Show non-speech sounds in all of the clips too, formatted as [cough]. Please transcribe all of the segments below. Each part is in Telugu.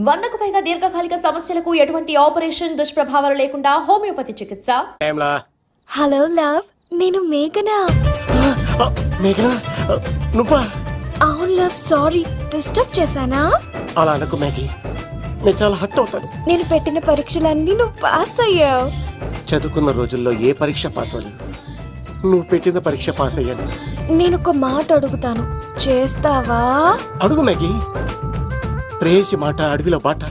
వందకు పైగా దీర్ఘకాలిక సమస్యలకు ఎటువంటి ఆపరేషన్ దుష్ప్రభావాలు లేకుండా హోమియోపతి చికిత్స. Hello love. నేను మేఘనా? మేఘనా? నువ్వా? అవును లవ్. సారీ. డిస్టర్బ్ చేశానా? అలా అనకు మ్యాగీ నేను చాలా హట్ అవుతాను. నేను పెట్టిన పరీక్షలన్నీ నువ్వు పాస్ అయ్యావు. చదువుకున్న రోజుల్లో ఏ పరీక్ష పాస్ అవ్వలేదు. నువ్వు పెట్టిన పరీక్ష పాస్ అయ్యాను. నేను ఒక మాట అడుగుతాను. చేస్తావా? అడుగు మ్యాగీ ప్రేయసి మాట అడవిలో బాట.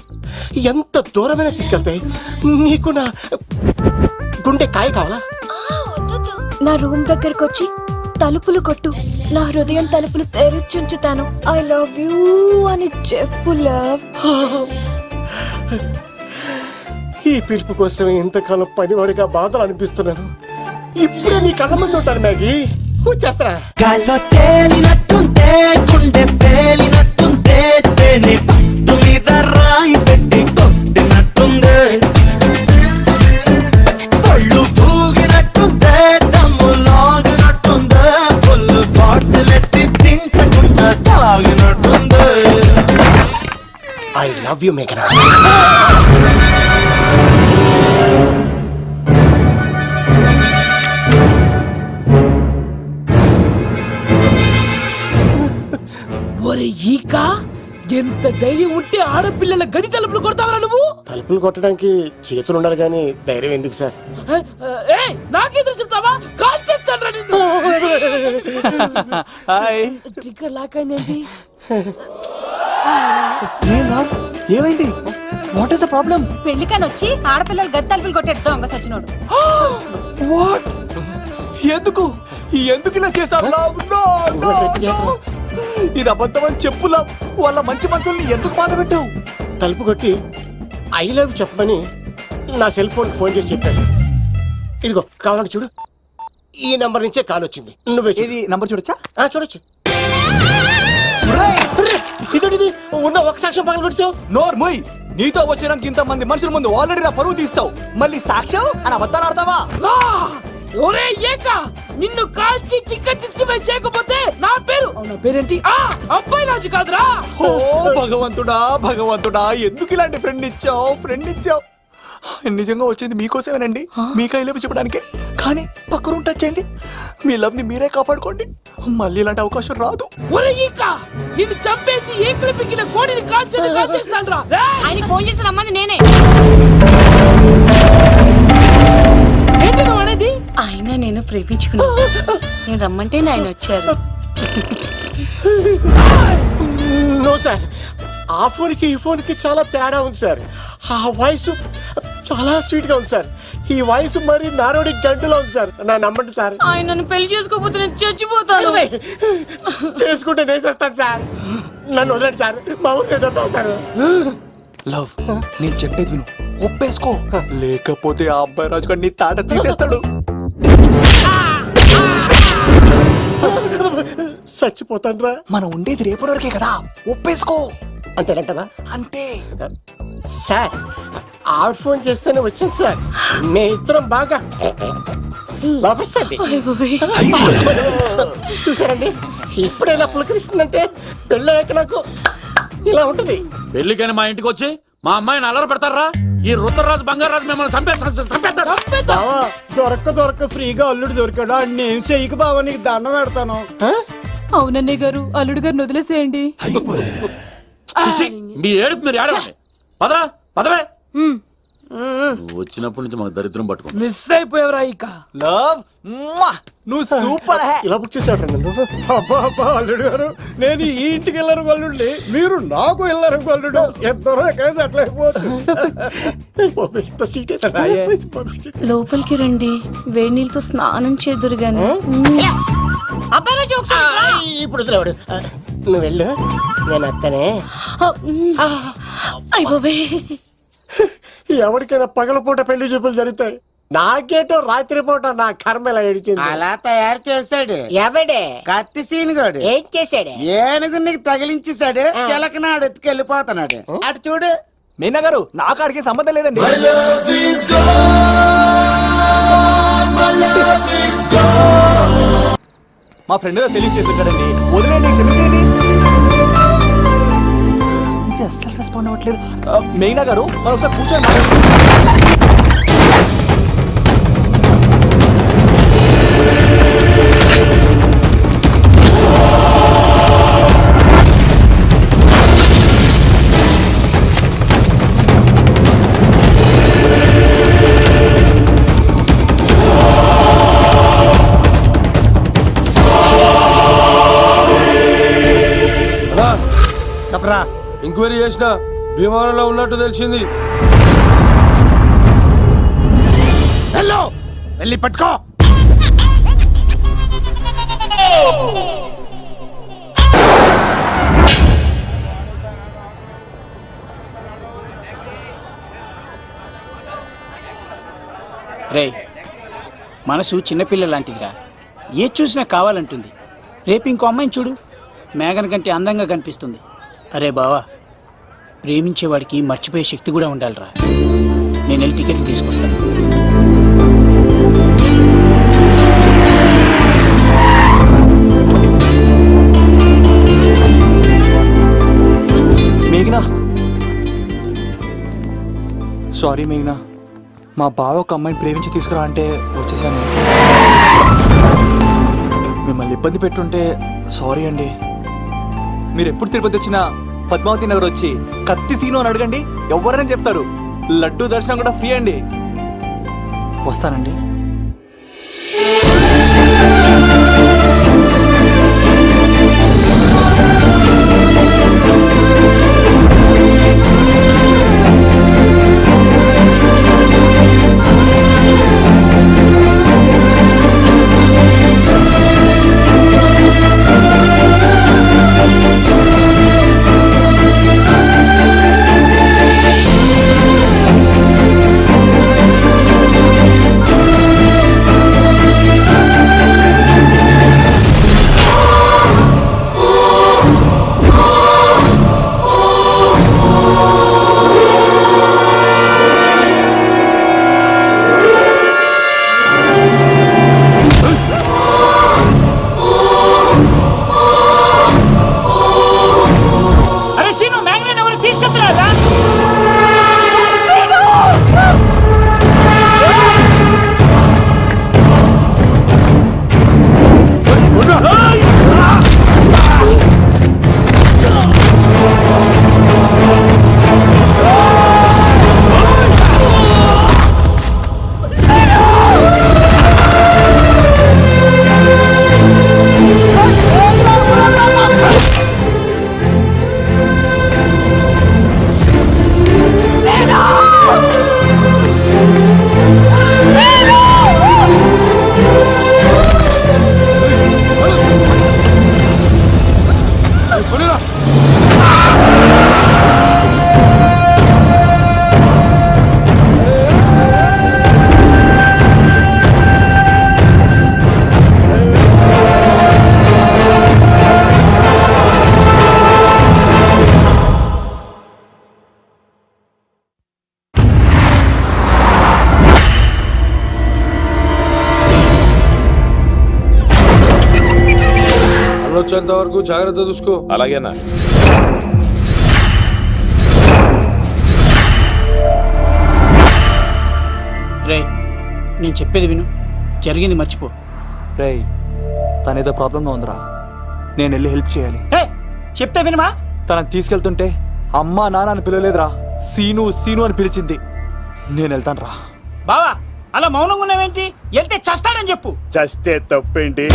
ఎంత దూరమైనా తీసుకెళ్తాయి నీకు నా గుండె కాయ కావాలా? నా రూమ్ దగ్గరకు వచ్చి తలుపులు కొట్టు. నా హృదయం తలుపులు తెరిచుంచుతాను. ఐ లవ్ యూ అని చెప్పు లవ్ ఈ పిలుపు కోసం ఇంతకాలం పనివాడిగా బాధలు అనిపిస్తున్నాను. ఇప్పుడే నీ కళ్ళ ముందు ఉంటాను మ్యాగీ. వచ్చేస్తారా గాల్లో తేలినట్టుంటే గుండె పేలినట్టుంటే తేనె పట్టు మీద రాయి పెట్టి కొట్టినట్టుందే. ఒళ్ళు పూగినట్టుంటే దమ్ము లాగినట్టుందే ఫుల్ బాటిల్ ఎత్తి దించకుండా తాగినట్టుందే. ఐ లవ్ యు మేఘనా ఎంత ధైర్యం ఉంటే ఆడపిల్లల గది తలుపులు కొడతావరా నువ్వు? తలుపులు కొట్టడానికి చేతులు ఉండాలి కానీ ధైర్యం ఎందుకు సార్? ఏ నాకెదురు చెప్తావా? కాల్ చేస్తాను నిన్ను. హాయ్. ట్రిగ్గర్ లాక్ అయిందేంటి? ఏమైంది? వాట్ ఇస్ ద ప్రాబ్లం పెళ్ళికని వచ్చి ఆడపిల్లలు గది తలుపులు కొట్టాడు దొంగ సచ్చినోడు. [gasps] వాట్ ఎందుకు? ఎందుకు ఇలా చేశారు. ఇది అబద్ధం అని చెప్పు లవ్ వాళ్ళ మంచి మనసుల్ని ఎందుకు బాధ పెట్టావు? తలుపు కొట్టి ఐ లవ్ చెప్పమని నా సెల్ ఫోన్ ఫోన్ చేసి చెప్పాను. ఇదిగో కావాలంటే చూడు. ఈ నంబర్ నుంచే కాల్ వచ్చింది. నువ్వే. ఇది నంబర్ చూడొచ్చా? ఆ, చూడొచ్చు. అరే, ఇదేంటిది ఉన్న ఒక సాక్ష్యం పగల కొట్టావు నోర్ ముయ్. నీతో వచ్చినాక ఇంత మంది మనుషుల ముందు ఆల్రెడీ నా పరువు తీస్తావు. మళ్ళీ సాక్ష్యం? అని అబద్ధాలు ఆడతావా! ఒరే ఏక నిన్ను కాల్చి సిక్స్టీ ఫైవ్ చేయకపోతే నా పేరు? నా పేరేంటి? ఆ అబ్బాయి రాజు కాదురా. ఓ భగవంతుడా భగవంతుడా ఎందుకు ఇలాంటి ఫ్రెండ్ ఇచ్చావు? ఫ్రెండ్ ఇచ్చావు. నిజంగా వచ్చింది మీకోసమేనండి. మీ కైలేపు చెప్పడానికి కానీ పక్క రూమ్ టచ్ అయింది. మీ లవ్ని మీరే కాపాడుకోండి. మళ్ళీ ఇలాంటి అవకాశం రాదు. ఒరే ఈక నిన్ను చంపేసి ఏకలు పిగిన కోడిని కాల్చి కాల్చేస్తాను రా ఆయనకి ఫోన్ చేసి రమ్మని నేనే. ఏంటి నువ్వు అనేది? ఆయన నేను ప్రేమించుకున్నా. నేను రమ్మంటే ఆయన వచ్చారు. నో సార్ ఆ ఫోన్కి ఈ ఫోన్కి చాలా తేడా ఉంది సార్. ఆ వాయిస్ చాలా స్వీట్గా ఉంది సార్. ఈ వాయిస్ మరి నారోడి గంటలో ఉంది సార్. నా నమ్మండి సార్. ఆయన నన్ను పెళ్ళి చేసుకోకపోతే నేను చచ్చిపోతాను. చేసుకుంటే నేను చేస్తాను సార్. నన్ను వదలండి సార్. మా ఊరికి డబ్బేస్తారు లవ్ నేను చెప్పేది విను. ఒప్పేసుకో. లేకపోతే ఆ అబ్బాయి రాజు గారు నీ తాట తీసేస్తాడు. చచ్చిపోతాను రా మనం ఉండేది రేపటి వరకే కదా. ఒప్పేసుకో. అంతేనంటవా? అంటే సార్ ఆవిడ ఫోన్ చేస్తేనే వచ్చాను సార్. మే ఇద్దరం బాగా లవర్స్ అండి. చూసారండి? ఇప్పుడే ఇలా పులకరిస్తుందంటే పెళ్ళయ్యాక నాకు ఇలా ఉంటుంది. పెళ్ళికని మా ఇంటికి వచ్చి మా అమ్మాయిని అల్లరి పెడతారా? ఈ రుద్రరాజు బంగారాజు మిమ్మల్ని చంపేస్తా చంపేస్తారు. బావా దొరక్క దొరక్క ఫ్రీగా అల్లుడు దొరికాడు. ఆడు నేను చెయ్యికి బావా నీకు దండం పెడతాను. అవునన్నయ్య గారు అల్లుడు గారిని వదిలేసేయండి. చిచి, మీ ఏడుపు మీరు ఏడవండి. పదరా పదవే. నువ్వు వచ్చినప్పటి నుంచి మాకు దరిద్రం పట్టుకో మిస్ అయిపోయావురా ఈక లవ్? నువ్వు సూపర్ హే. ఇలా బుక్ చేసేవాడు నన్ను. అబ్బా అబ్బా అల్లుడు గారు. నేను ఈ ఇంటికి వెళ్ళరు గల్లుడిని మీరు నాకు వెళ్ళరు గల్లుడు. ఇద్దరు ఎక్కడ అట్లా అయిపోవచ్చు. [laughs] లోపలికి రండి. వేడి నీళ్ళతో స్నానం చేదురు గాని అబ్బాయి రాజు ఒకసారి ఇప్పుడు వదిలేవాడు. నువ్వు వెళ్ళు. నేను అత్తనే. అయిపోయి [laughs] ఎవరికైనా పగలపూట పెళ్ళి చూపులు జరుగుతాయి. నాకేటో రాత్రి పూట నా కర్మ ఇలా ఏడిచింది. అలా తయారు చేశాడు. ఎవడే? కత్తి సీనుగాడు. ఏం చేశాడు? ఏనుగు నీకు తగిలించేశాడు. చిలకనాడు ఎత్తుకెళ్ళిపోతున్నాడు. అటు చూడు. మీనా గారు నాకు అడిగే సంబంధం లేదండి. మా ఫ్రెండ్ తెలియచేసి ఉంటాడండి. వదిలేండి క్షమించండి. ఏంటి అస్సలు రెస్పాండ్ అవ్వట్లేదు ఆ, మేఘనా గారు మనం ఒకసారి కూర్చొని. చెప్పరా ఎంక్వైరీ చేసిన విమానంలో ఉన్నట్టు తెలిసింది. హలో వెళ్ళి పట్టుకో! రేయ్ మనసు చిన్నపిల్ల లాంటిదిరా ఏ చూసినా కావాలంటుంది. రేపు ఇంకో అమ్మాయిని చూడు. మేఘన కంటే అందంగా కనిపిస్తుంది. అరే బావా ప్రేమించేవాడికి మర్చిపోయే శక్తి కూడా ఉండాలిరా. నేను వెళ్ళి టికెట్లు తీసుకొస్తాను మేఘనా? సారీ మేఘనా. మా బావ ఒక అమ్మాయిని ప్రేమించి తీసుకురా అంటే వచ్చేసాను. మిమ్మల్ని ఇబ్బంది పెట్టుంటే సారీ అండి. మీరు ఎప్పుడు తిరుపతి వచ్చినా పద్మావతి నగర్ వచ్చి కత్తి సీను అని అడగండి. ఎవరైనా చెప్తారు. లడ్డు దర్శనం కూడా ఫ్రీ అండి. వస్తానండి. వచ్చేంత వరకు జాగ్రత్త చూసుకో. అలాగేనా? రే నేను చెప్పేది విను. జరిగింది మర్చిపో. రేయ్ తనేదో ప్రాబ్లంలో ఉందిరా. నేను వెళ్ళి హెల్ప్ చేయాలి. ఏ చెప్తే వినమా తనని తీసుకెళ్తుంటే అమ్మా నాన్న అని పిలవలేదురా. సీను సీను అని పిలిచింది. నేను వెళ్తాను రా బావా అలా మౌనంగా ఉన్నావేంటి? వెళ్తే చస్తాడని చెప్పు. చస్తే తప్పేంటి?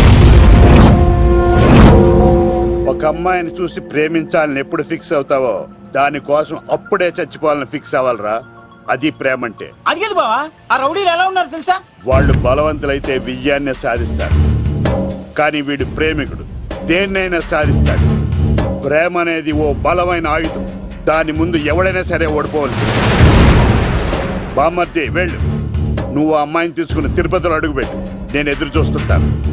ఒక అమ్మాయిని చూసి ప్రేమించాలని ఎప్పుడు ఫిక్స్ అవుతావో దానికోసం అప్పుడే చచ్చిపోవాలని ఫిక్స్ అవ్వాలరా. అది ప్రేమంటే. అది కదా బావా ఆ రౌడీలు ఎలా ఉన్నారు తెలుసా? వాళ్ళు బలవంతులైతే విజయాన్ని సాధిస్తారు. కానీ వీడు ప్రేమికుడు దేన్నైనా సాధిస్తాడు. ప్రేమ అనేది ఓ బలమైన ఆయుధం. దాని ముందు ఎవడైనా సరే ఓడిపోవలసింది బామ్మర్ది వెళ్ళు. నువ్వు ఆ అమ్మాయిని తీసుకుని తిరుపతిలో అడుగుపెట్టు. నేను ఎదురు చూస్తుంటాను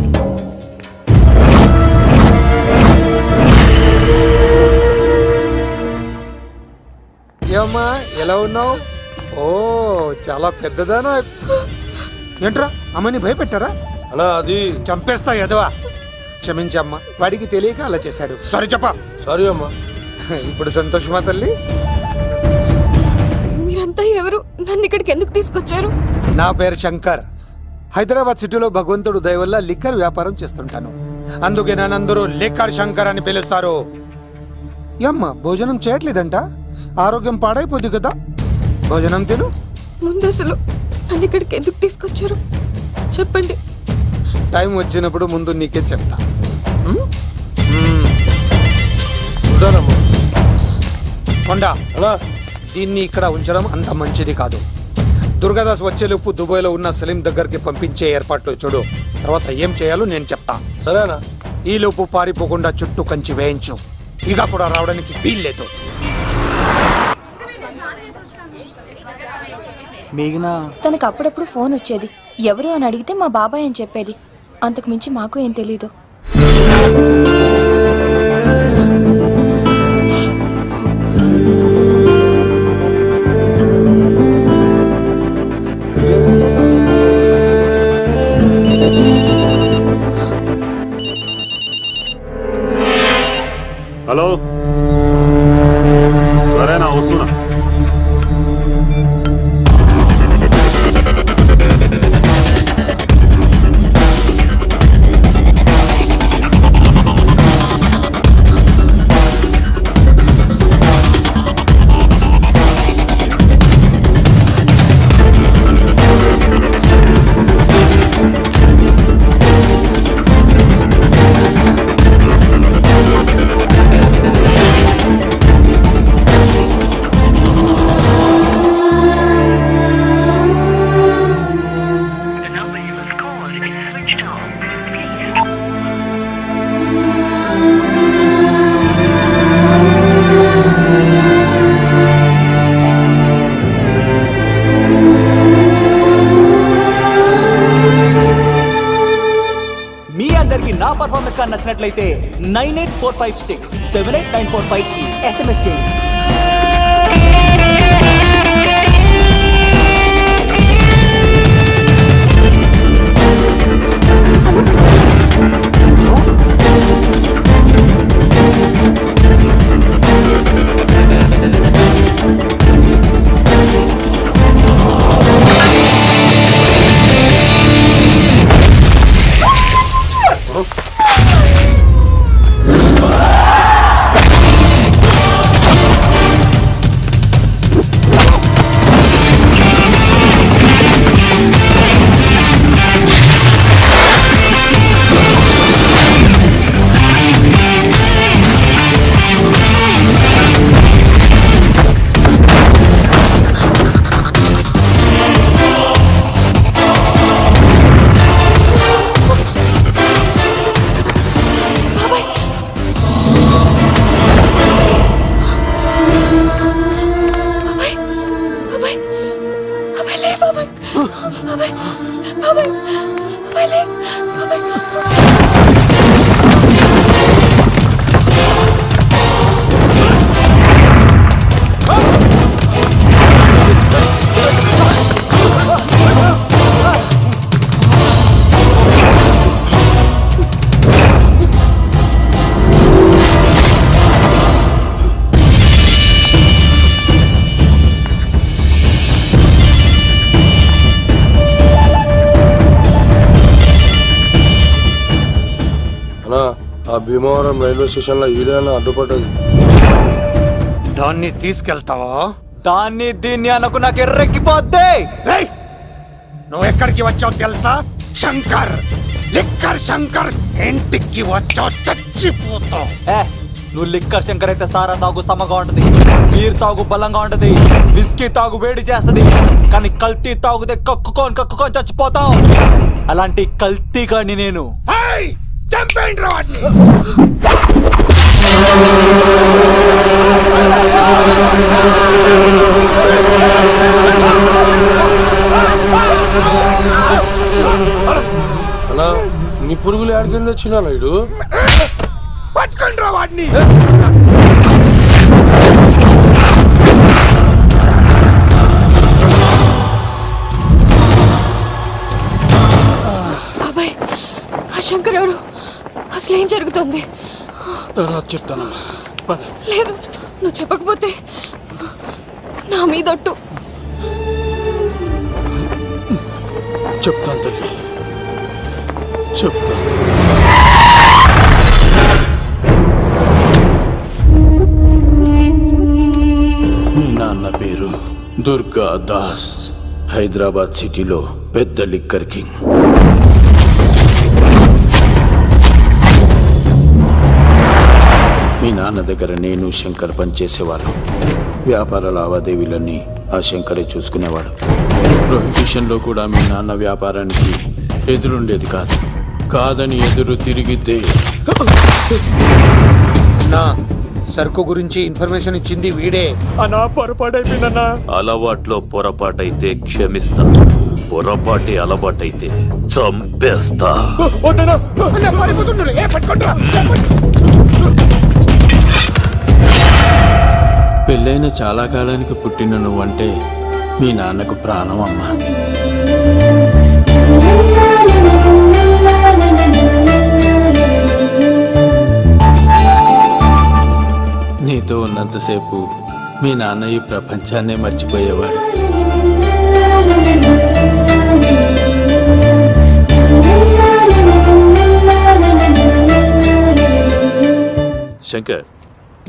ఏమ్మా ఎలా ఉన్నావు? ఓ చాలా పెద్దదానా. ఏంట్రా అమ్మని భయపెట్టారా? అలా అది. చంపేస్తా ఎదవా క్షమించమ్మా వాడికి తెలియక అలా చేశాడు. సారీ చెప్ప. సారీ అమ్మా. ఇప్పుడు సంతోషమా తల్లి? మీరంతా ఎవరు? నన్ను ఇక్కడికి ఎందుకు తీసుకొచ్చారు? నా పేరు శంకర్. హైదరాబాద్ సిటీలో భగవంతుడు దయ వల్ల లిక్కర్ వ్యాపారం చేస్తుంటాను. అందుకే నన్నందరూ లిక్కర్ శంకర్ అని పిలుస్తారు. యమ్మ భోజనం చేయట్లేదంట? ఆరోగ్యం పాడైపోద్ది కదా? భోజనం తిను. ముందు అసలు నన్ను ఇక్కడికి ఎందుకు తీసుకొచ్చారు? చెప్పండి. టైం వచ్చినప్పుడు ముందు నీకే చెప్తా. కొండా దీన్ని ఇక్కడ ఉంచడం అంత మంచిది కాదు. దుర్గాదాస్ వచ్చేలోపు దుబాయ్లో ఉన్న సలీం దగ్గరికి పంపించే ఏర్పాట్లు చూడు. తర్వాత ఏం చేయాలో నేను చెప్తా. సరేనా? ఈ లోపు పారిపోకుండా చుట్టూ కంచి వేయించు. ఇక కూడా రావడానికి వీల్లేదు. మేఘనా? తనకు అప్పుడప్పుడు ఫోన్ వచ్చేది. ఎవరు అని అడిగితే మా బాబాయ్ అని చెప్పేది. అంతకు మించి మాకు ఏం తెలీదు. Nine eight four five six seven eight nine four five Bhimavaram railway స్టేషన్లో ఈడేనా అడ్డుపడ్డది. దాన్ని తీసుకెళ్తావా? దాన్ని దీన్ని అనకు నాకు ఎర్రెక్కిపోద్ది! నువ్వు ఎక్కడికి వచ్చావు తెలుసా? శంకర్! లిక్కర్ శంకర్ ఇంటికి వచ్చావు చచ్చిపోతావు. ఏ నువ్వు లిక్కర్ శంకర్ అయితే సారా తాగు సమగా ఉంటది. నీరు తాగు బలంగా ఉంటది. విస్కీ తాగు వేడి చేస్తది. కానీ కల్తీ తాగుతే కక్కుకొని కక్కుకొని చచ్చిపోతావు. అలాంటి కల్తీ కాని నేను! చంపేయండి రా వాడిని. అన్నా నీ పురుగులు ఆడికింద వచ్చినా ఇడు? పట్టుకోండి రా వాడిని. జరుగుతుంది తర్వాత చెప్తాను. పద. లేదు నువ్వు చెప్పకపోతే నా మీదొట్టు చెప్తాను తల్లి. చెప్తాను. మీ నాన్న పేరు దుర్గా దాస్ హైదరాబాద్ సిటీలో పెద్ద లిక్కర్ కింగ్. మీ నాన్న దగ్గర నేను శంకర్ పనిచేసేవాళ్ళం. వ్యాపార లావాదేవీలన్నీ ఆ శంకరే చూసుకునేవాడు. ప్రొహిబిషన్లో కూడా మీ నాన్న వ్యాపారానికి ఎదురుండేది కాదు. కాదని ఎదురు తిరిగితే నా సరుకు గురించి ఇన్ఫర్మేషన్ ఇచ్చింది వీడే. అన్నా. పొరపాటైపోయిందన్నా అలవాట్లో పొరపాటైతే క్షమిస్తా. పొరపాటి అలవాటైతే చంపేస్తా. వద్దనా పెళ్ళైన చాలా కాలానికి పుట్టిన నువ్వంటే మీ నాన్నకు ప్రాణం అమ్మా. నీతో ఉన్నంతసేపు మీ నాన్న ఈ ప్రపంచాన్నే మర్చిపోయేవాడు. Shankar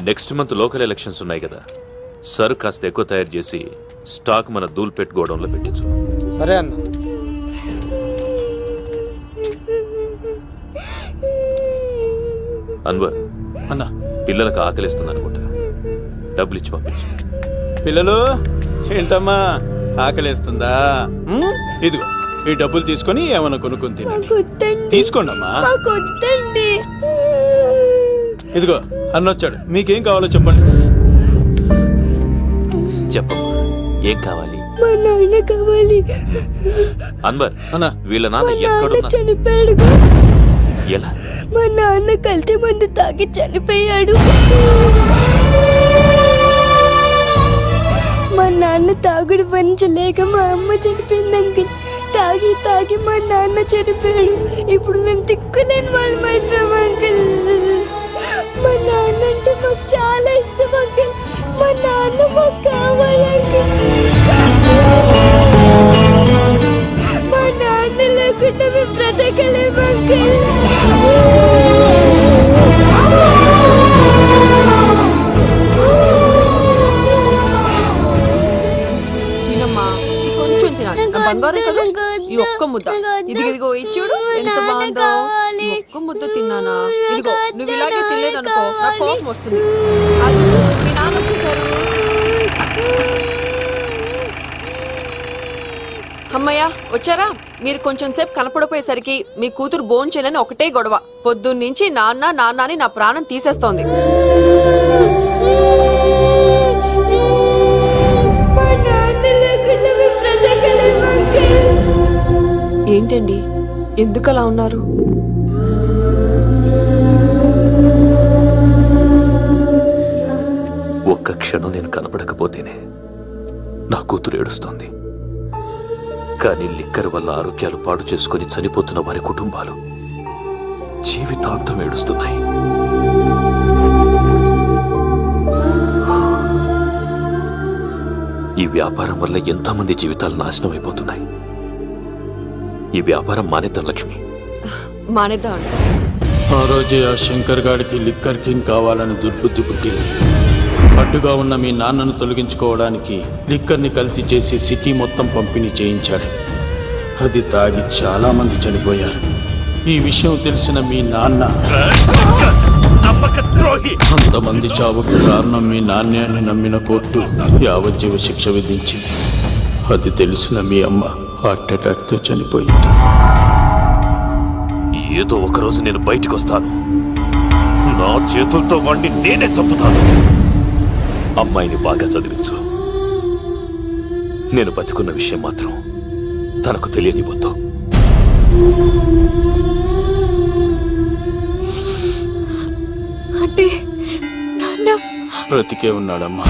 next month local elections ఉన్నాయి కదా. సర్ కాస్త ఎక్కువ తయారు చేసి స్టాక్ మన దూల్పేట్ గోడౌన్లో పెట్టించు. సరే అన్న. అన్వర్ అన్న. పిల్లలకు ఆకలిస్తుంది అనుకుంటా. డబ్బులు ఇచ్చి పంపించు. పిల్లలు ఏంటమ్మా? ఆకలేస్తుందా? ఉమ్, ఇదిగో ఈ డబ్బులు తీసుకొని ఏమైనా కొనుక్కొని తినండి. తీసుకోండి అమ్మా ఇదిగో అన్నొచ్చాడు మీకేం కావాలో చెప్పండి. చెప్పమ్మా ఏం కావాలి? మా నాన్న కావాలి. అన్వర్ అన్న. వీళ్ళ నాన్న మా నాన్న ఎక్కడున్నా చనిపోయాడు. ఎలా? మా నాన్న కల్తీ మందు తాగి చనిపోయాడు. మా నాన్న తాగుడు భరించలేక మా అమ్మ చనిపోయింది అంకుల్ తాగి తాగి మా నాన్న చనిపోయాడు. ఇప్పుడు మేము తిక్కులేని వాళ్ళం అయిపోయాం అంకుల్. మా నాన్న అంటే మాకు చాలా ఇష్టం అంకుల్ మా నాన్న మాకు కావాలండి. మా నాన్న లేకుండా మేము బ్రతకలేము అంకుల్ తినాలి బంగారం కదా? ఈ ఒక్క ముద్ద. ఇది ఇదిగో ఇచ్చుడు ఎంత బాగుందో. ఒక్క ముద్ద తిన్నానా? ఇదిగో నువ్వు ఇలాగే తినలేదనుకో నా కోపం వస్తుంది. అది మీ నాన్న వచ్చేసారు. అమ్మయ్య వచ్చారా? మీరు కొంచెం సేపు కనపడపోయేసరికి మీ కూతురు భోంచేయాలని ఒకటే గొడవ. పొద్దున్నుంచి నాన్న నాన్న అని నా ప్రాణం తీసేస్తోంది. ఏంటండి? ఎందుకు అలా ఉన్నారు? ఒక్క క్షణం నేను కనపడకపోతేనే నా కూతురు ఏడుస్తోంది. కానీ లిక్కర్ వల్ల ఆరోగ్యాలు పాడు చేసుకుని చనిపోతున్న వారి కుటుంబాలు జీవితాంతం ఏడుస్తున్నాయి. ఈ వ్యాపారం వల్ల ఎంతోమంది జీవితాలు నాశనం అయిపోతున్నాయి ఈ వ్యాపారం మానేద్దాం లక్ష్మి. మానేద్దామండి ఆ రోజే ఆ శంకర్ గాడికి లిక్కర్ కింగ్ కావాలని దుర్బుద్ధి పుట్టింది. అడ్డుగా ఉన్న మీ నాన్నను తొలగించుకోవడానికి లిక్కర్ని కల్తీ చేసి సిటీ మొత్తం పంపిణీ చేయించాడు. అది తాగి చాలా మంది చనిపోయారు. ఈ విషయం తెలిసిన మీ నాన్న అంతమంది చావుకు కారణం మీ నాణ్యాన్ని నమ్మిన కోర్టు యావజ్జీవ శిక్ష విధించింది. అది తెలిసిన మీ అమ్మ. హార్ట్ అటాక్తో చనిపోయింది. ఏదో ఒక రోజు నేను బయటకు వస్తాను నా చేతులతో వాడిని నేనే చంపుతాను. అమ్మాయిని బాగా చదివించు. నేను బతికున్న విషయం మాత్రం తనకు తెలియనిపోతాం అంటే బ్రతికే ఉన్నాడమ్మా.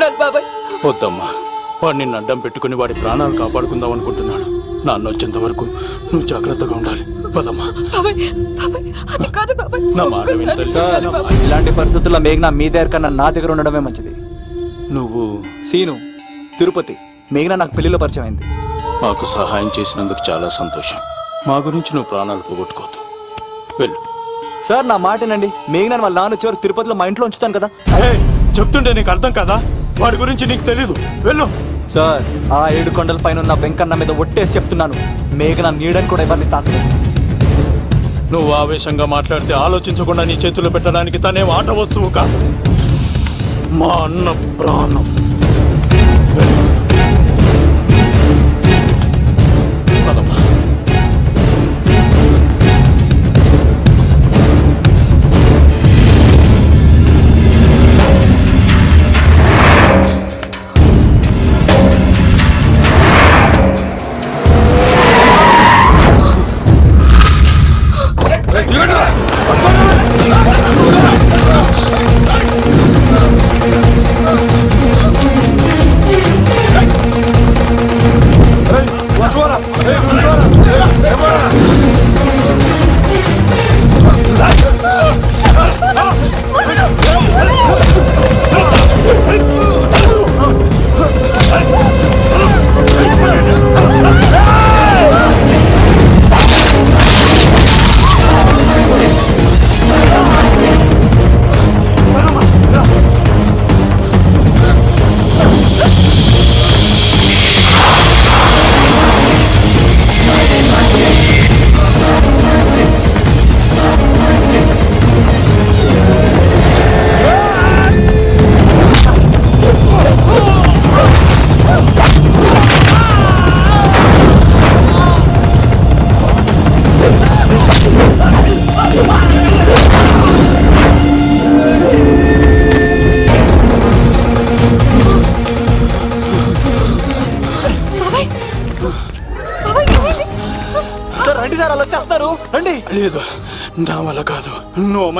చూడాలి బాబాయ్. వద్దమ్మా వాడిని అడ్డం పెట్టుకుని వాడి ప్రాణాలు కాపాడుకుందాం అనుకుంటున్నాడు. నాన్న వచ్చేంత వరకు నువ్వు జాగ్రత్తగా ఉండాలి. పదమ్మా. బాబాయ్ బాబాయ్ అది కాదు బాబాయ్. నా మాట ఇలాంటి పరిస్థితుల్లో మేఘన మీ దగ్గర కన్నా నా దగ్గర ఉండడమే మంచిది. నువ్వు సీను తిరుపతి మేఘన నాకు పెళ్ళిలో పరిచయం అయింది. మాకు సహాయం చేసినందుకు చాలా సంతోషం. మా గురించి నువ్వు ప్రాణాలు పోగొట్టుకోవద్దు వెళ్ళు. సార్ నా మాటనండి మేఘన వాళ్ళ నాన్న చివరికి తిరుపతిలో మా ఇంట్లో ఉంచుతాను కదా. చెప్తుంటే నీకు అర్థం కదా? వాడి గురించి నీకు తెలీదు. వెళ్ళు. సార్ ఆ ఏడు కొండల పైన ఉన్న వెంకన్న మీద ఒట్టేసి చెప్తున్నాను. మేఘన నీడని కూడా ఎవరిని తాకలేదు. నువ్వు ఆవేశంగా మాట్లాడితే ఆలోచించకుండా నీ చేతుల్లో పెట్టడానికి తనే ఆట వస్తువు కాదు. మా అన్న ప్రాణం.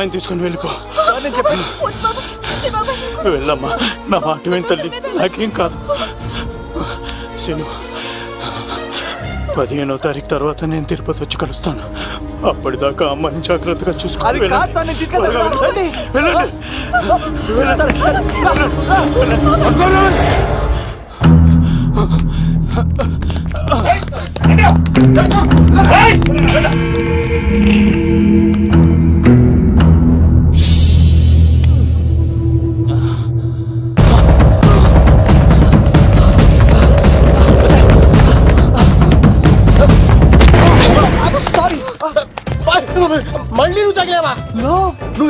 అమ్మాయిని తీసుకుని వెళ్ళిపో. సార్ నేను చెప్పాను. వెళ్ళమ్మా. నా మాట విని తల్లి. నాకేం కాదు. శను పదిహేనో తారీఖు తర్వాత నేను తిరుపతి వచ్చి కలుస్తాను. అప్పటిదాకా అమ్మాయిని జాగ్రత్తగా చూసుకో అది కాదు సార్, నేను తీసుకెళ్తాను. రండి. వెళ్ళండి.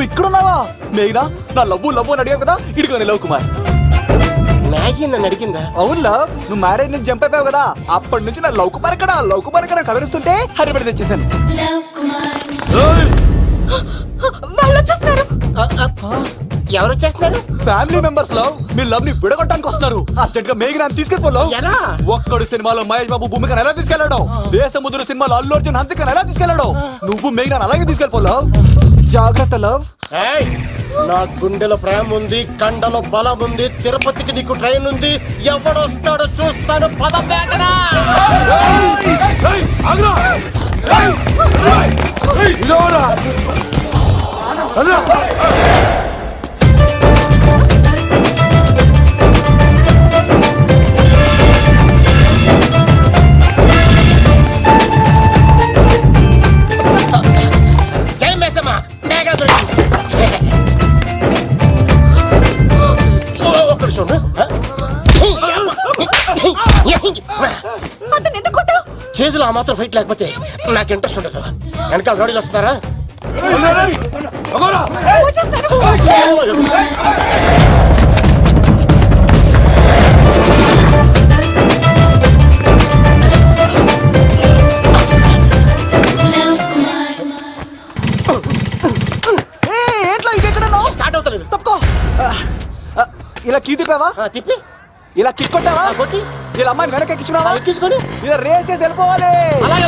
నువ్వు ఇక్కడున్నావా? మేఘనా నా లవ్వు లవ్వు అని అడిగావు కదా ఇడుకొని లవ్ కుమార్. మ్యాగీ నన్ను అడిగిందా? అవును నువ్వు మ్యారేజ్ నుంచి జంప్ అయిపోయావు కదా అప్పటి నుంచి నా లవ్ కుమార్ ఇక్కడ లవ్ కుమార్ ఇక్కడ కవరిస్తుంటే హరిపడి తెచ్చేసాను వాళ్ళు వచ్చేస్తున్నారు. ఎవరు వచ్చేస్తున్నారు? ఫ్యామిలీ మెంబర్స్లో మీ లవ్ని విడగొట్టడానికి వస్తున్నారు. అర్జెంట్గా మేఘనా తీసుకెళ్ళిపోలో ఎలా? ఒక్కడు సినిమాలో మహేష్ బాబు భూమికను ఎలా తీసుకెళ్ళాడు? దేశముద్రు సినిమాలో అల్లు అర్జున్ హంసికను ఎలా తీసుకెళ్ళాడు? నువ్వు మేఘనా అలాగే తీసుకెళ్ళిపోలో జాగ్రత్త లవ్. ఏయ్, నా గుండెలో ప్రేమ ఉంది కండలో బలం ఉంది తిరుపతికి నీకు ట్రైన్ ఉంది. ఎవడొస్తాడో చూస్తాను. పద జై మేసమ్మ. మేఘా దొరికింది ఓ, ఒక్క నిమిషం ఉండు. అతను ఎందుకు కొట్టావు చేతులు ఆ మాత్రం ఫైట్ లేకపోతే నాకు ఇంట్రెస్ట్ ఉండదు వెనకాల గాడీలు వస్తున్నారా వచ్చేస్తారు ఇలా కీ తిప్పావా తిప్పి. ఇలా కిక్ కొట్టావా కొట్టి. ఇలా అమ్మాయిని వెనక ఎక్కించున్నావా ఎక్కించుకొని. ఇలా రేస్ చేసి వెళ్ళిపోవాలి. అలాగే